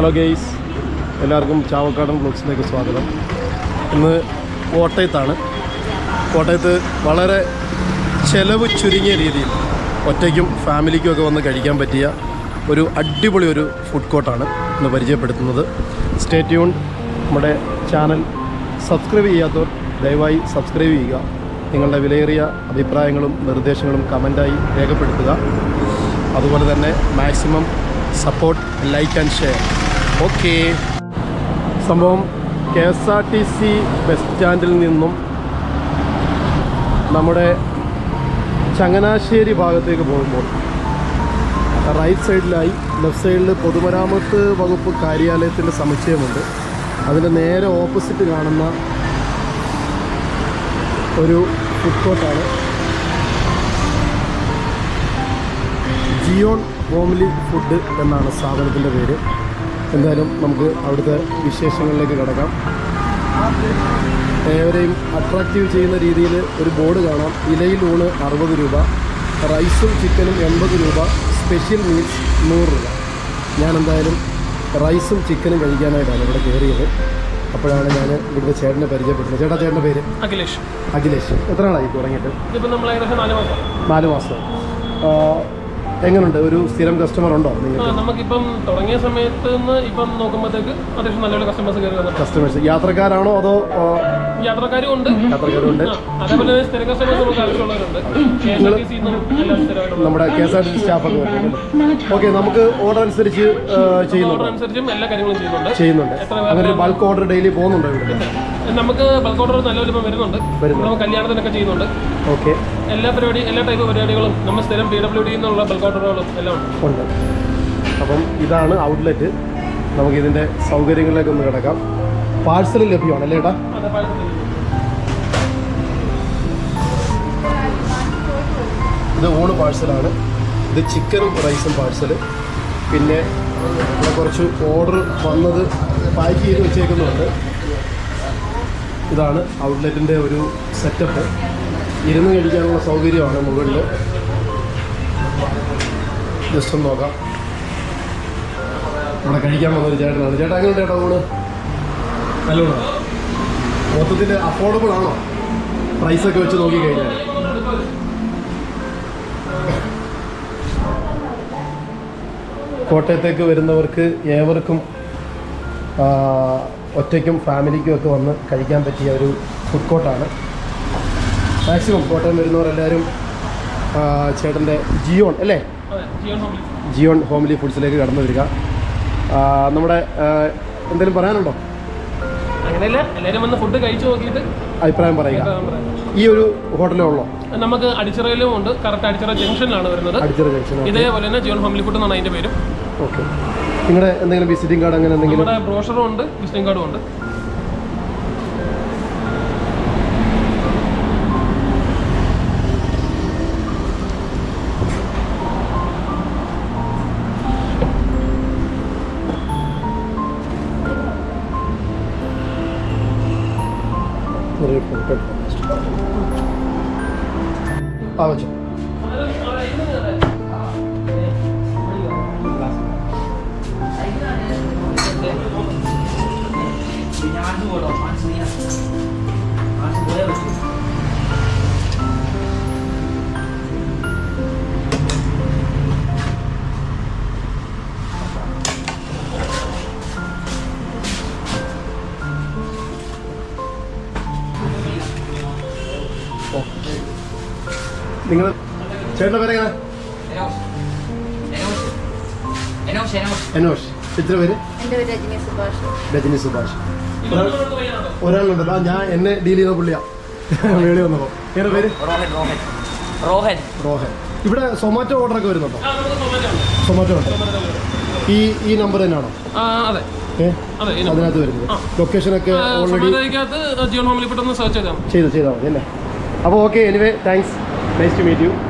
Hello guys എല്ലാവർക്കും ചാവക്കാടൻ ബ്ലോഗ്സിലേക്ക് സ്വാഗതം. ഇന്ന് കോട്ടയത്താണ്. കോട്ടയത്ത് വളരെ ചെലവ് ചുരുങ്ങിയ രീതിയിൽ ഒറ്റയ്ക്കും ഫാമിലിക്കും ഒക്കെ വന്ന് കഴിക്കാൻ പറ്റിയ ഒരു അടിപൊളി ഒരു ഫുഡ് കോർട്ടാണ് ഇന്ന് പരിചയപ്പെടുത്തുന്നത്. സ്റ്റേ ട്യൂൺ നമ്മുടെ ചാനൽ സബ്സ്ക്രൈബ് ചെയ്യാത്തവർ ദയവായി സബ്സ്ക്രൈബ് ചെയ്യുക. നിങ്ങളുടെ വിലയേറിയ അഭിപ്രായങ്ങളും നിർദ്ദേശങ്ങളും കമന്റായി രേഖപ്പെടുത്തുക. അതുപോലെ തന്നെ maximum support like and share okay. സംഭവം K S R T C bus സ്റ്റാൻഡിൽ നിന്നും നമ്മുടെ ചങ്ങനാശ്ശേരി ഭാഗത്തേക്ക് പോകുമ്പോൾ റൈറ്റ് സൈഡിലായി ലെഫ്റ്റ് സൈഡിൽ പൊതുമരാമത്ത് വകുപ്പ് കാര്യാലയത്തിന്റെ സമുച്ചയമുണ്ട്. അതിന്റെ നേരെ ഓപ്പോസിറ്റ് കാണുന്ന ഒരു ഫുഡ് കോർട്ടാണ് ജിയോൺ ഹോംലി ഫുഡ് എന്നാണ് സ്ഥാപനത്തിന്റെ പേര്. എന്തായാലും നമുക്ക് അവിടുത്തെ വിശേഷങ്ങളിലേക്ക് കിടക്കാം. ഏവരെയും അട്രാക്റ്റീവ് ചെയ്യുന്ന രീതിയിൽ ഒരു ബോർഡ് കാണാം. ഇലയിൽ ഊണ് അറുപത് രൂപ റൈസും ചിക്കനും എൺപത് രൂപ സ്പെഷ്യൽ മീൽസ് നൂറ് രൂപ. ഞാനെന്തായാലും റൈസും ചിക്കനും കഴിക്കാനായിട്ടാണ് ഇവിടെ കയറിയത്. അപ്പോഴാണ് ഞാൻ ഇവിടുത്തെ ചേട്ടനെ പരിചയപ്പെടുന്നത്. ചേട്ടാ ചേട്ടന്റെ പേര്? അഖിലേഷ്. അഖിലേഷ്. എത്ര നാളായി തുടങ്ങിയിട്ട്? നാല് മാസം. എങ്ങനെയുണ്ട് ഒരു സ്ഥിരം കസ്റ്റമർ ഉണ്ടോ നിങ്ങൾക്ക്? നമുക്കിപ്പം തുടങ്ങിയ സമയത്ത് നിന്ന് ഇപ്പം നോക്കുമ്പോഴത്തേക്ക് അത്യാവശ്യം നല്ലൊരു കസ്റ്റമേഴ്സ് കയറി കസ്റ്റമേഴ്സ് യാത്രക്കാരാണോ അതോ യാത്രക്കാരും ഉണ്ട്. യാത്രക്കാരും ഉണ്ട് അതേപോലെ സ്ഥിര കസ്റ്റമേഴ്സ് നമുക്ക് ആവശ്യമുള്ളവരുണ്ട്. നമ്മുടെ K S R T C സ്റ്റാഫൊക്കെ okay നമുക്ക് ഓർഡർ അനുസരിച്ച് ചെയ്യുന്നുണ്ട്? ഓർഡർ അനുസരിച്ചും എല്ലാ കാര്യങ്ങളും ചെയ്യുന്നുണ്ട്. ചെയ്യുന്നുണ്ട്. അങ്ങനെ ഒരു ബൾക്ക് ഓർഡർ ഡെയിലി പോകുന്നുണ്ടോ ഇവിടെ നമുക്ക് ബൾക്ക് ഓർഡർ നല്ല വലിപ്പം വരുന്നുണ്ട്. നമ്മൾ കല്യാണത്തിനൊക്കെ ചെയ്യുന്നുണ്ട്. ഓക്കെ എല്ലാ പരിപാടി എല്ലാ ടൈപ്പ് പരിപാടികളും നമ്മൾ സ്ഥിരം പി ഡബ്ല്യു ഡി എന്നുള്ള ബൾക്ക് ഉണ്ട്. അപ്പം ഇതാണ് ഔട്ട്ലെറ്റ് നമുക്ക് ഇതിന്റെ സൗകര്യങ്ങളിലേക്ക് ഒന്ന് കിടക്കാം. പാഴ്സൽ ലഭ്യമാണ് അല്ലേ ഏട്ടാ? ഇത് ഊണ് പാഴ്സലാണ്. ഇത് ചിക്കനും റൈസും പാഴ്സൽ പിന്നെ ഇവിടെ കുറച്ച് ഓർഡർ വന്നത് പാക്ക് ചെയ്ത് വെച്ചേക്കുന്നുണ്ട്. ഇതാണ് ഔട്ട്ലെറ്റിന്റെ ഒരു സെറ്റപ്പ് ഇരുന്ന് കഴിക്കാനുള്ള സൗകര്യമാണ് മുകളിൽ ജസ്റ്റ് ഒന്ന് നോക്കാം. ഇവിടെ കഴിക്കാൻ വന്നൊരു ചേട്ടനാണ്. ചേട്ടാ അങ്ങനെ ചേട്ടാ ഊണ് നല്ല മൊത്തത്തിൽ അഫോർഡബിൾ ആണോ പ്രൈസൊക്കെ വെച്ച് നോക്കി കഴിഞ്ഞാൽ കോട്ടയത്തേക്ക് വരുന്നവർക്ക് ഏവർക്കും ഒറ്റയ്ക്കും ഫാമിലിക്കും ഒക്കെ വന്ന് കഴിക്കാൻ പറ്റിയ ഒരു ഫുഡ് കോർട്ടാണ് മാക്സിമം കോട്ടയം വരുന്നവരെല്ലാവരും ചേട്ടന്റെ ജിയോൺ അല്ലേ? ജിയോൺ ഹോംലി ഫുഡ്സിലേക്ക് കടന്നു വരിക. നമ്മുടെ എന്തെങ്കിലും പറയാനുണ്ടോ? എല്ലാവരും വന്ന് ഫുഡ് കഴിച്ചു നോക്കിയിട്ട് അഭിപ്രായം പറയുക. ഈ ഒരു ഹോട്ടലേ ഉള്ളൂ? നമുക്ക് അടിച്ചിറയിലും ഉണ്ട്. കറക്റ്റ് അടിച്ചിറ ജംഗ്ഷനിലാണ് വരുന്നത്. അടിച്ചിറ ജംഗ്ഷൻ ഇതേപോലെ തന്നെ ജിയോൺ ഹോംലി ഫുഡ് എന്നാണ് അതിന്റെ പേരും. ഓക്കെ. നിങ്ങളുടെ എന്തെങ്കിലും വിസിറ്റിംഗ് കാർഡ് അങ്ങനെ എന്തെങ്കിലും? ബ്രോഷറും ഉണ്ട് വിസിറ്റിംഗ് കാർഡും ഉണ്ട്. ഒരു ഫോട്ടോ നിങ്ങൾ ചേട്ടന്റെ പേരെങ്ങനെ അനോഷ് പേര്? രജനി സുഭാഷ്. ഒരാളുണ്ടല്ലോ. ഞാൻ എന്നെ ഡീൽ ചെയ്ത പുള്ളിയാ. വേളി വന്നപ്പോ. ഏറെ പേര്? റോഹൻ റോഹൻ. ഇവിടെ സൊമാറ്റോ ഓർഡർ ഒക്കെ വരുന്നുണ്ടോ? സൊമാറ്റോ ഉണ്ട്. ഈ ഈ നമ്പർ തന്നെയാണോ? ആ, അതെ. അതിനകത്ത് വരുന്നത്. ലൊക്കേഷൻ ഒക്കെ ഓൾറെഡി ചെയ്ത് ചെയ്താൽ മതി അല്ലേ? അപ്പോൾ okay anyway thanks Nice to meet you.